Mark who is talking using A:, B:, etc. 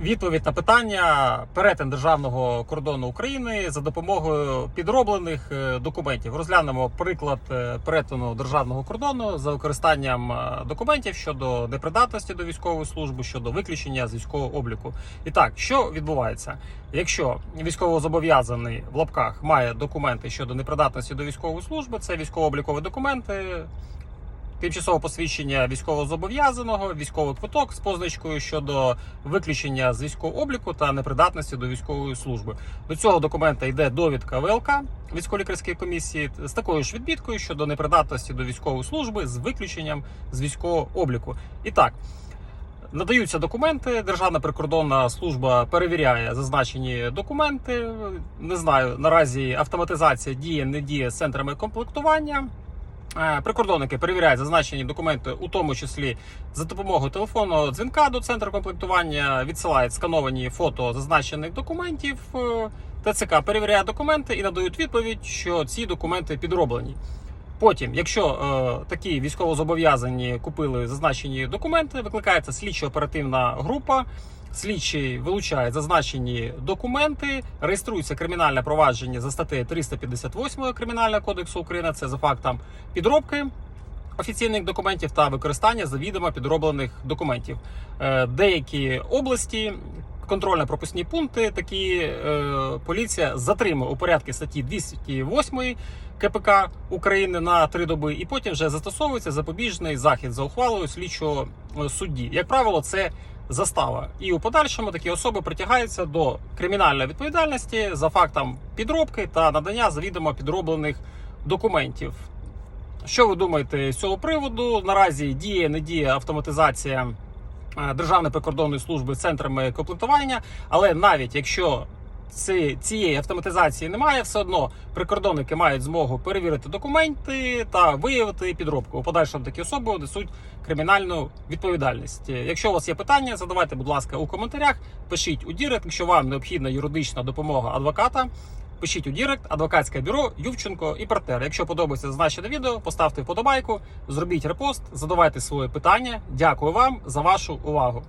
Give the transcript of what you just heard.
A: Відповідь на питання перетин державного кордону України за допомогою підроблених е, документів. Розглянемо приклад е, перетину державного кордону за використанням е, документів щодо непридатності до військової служби, щодо виключення з військового обліку. І так, що відбувається, якщо військовозобов'язаний в лапках має документи щодо непридатності до військової служби, це військово-облікові документи. Тимчасове посвідчення військовозобов'язаного, військовий квиток з позначкою щодо виключення з військового обліку та непридатності до військової служби. До цього документа йде довідка ВЛК військово-лікарської комісії з такою ж відміткою щодо непридатності до військової служби з виключенням з військового обліку. І так. Надаються документи. Державна прикордонна служба перевіряє зазначені документи. Не знаю, наразі автоматизація діє, не діє з центрами комплектування. Е, Прикордонники перевіряють зазначені документи, у тому числі за допомогою телефонного дзвінка до центру комплектування, відсилають скановані фото зазначених документів. Е, ТЦК перевіряє документи і надають відповідь, що ці документи підроблені. Потім, якщо е, такі військовозобов'язані купили зазначені документи, викликається слідчо-оперативна група. Слідчий вилучає зазначені документи, реєструється кримінальне провадження за статтею 358 Кримінального кодексу України. Це за фактом підробки офіційних документів та використання завідомо підроблених документів. Е, Деякі області. Контрольно-пропускні пункти такі е, поліція затримує у порядку статті 208 КПК України на три доби, і потім вже застосовується запобіжний захід за ухвалою слідчого е, судді. Як правило, це застава. І у подальшому такі особи притягаються до кримінальної відповідальності за фактом підробки та надання завідомо підроблених документів. Що ви думаєте з цього приводу? Наразі діє, не діє автоматизація Державної прикордонної служби центрами комплектування, але навіть якщо ці- цієї автоматизації немає, все одно прикордонники мають змогу перевірити документи та виявити підробку. У подальшому такі особи несуть кримінальну відповідальність. Якщо у вас є питання, задавайте, будь ласка, у коментарях. Пишіть у Дірект, якщо вам необхідна юридична допомога адвоката. Пишіть у Дірект, адвокатське бюро, Ювченко і партнер. Якщо подобається зазначене відео, поставте вподобайку, зробіть репост, задавайте свої питання. Дякую вам за вашу увагу.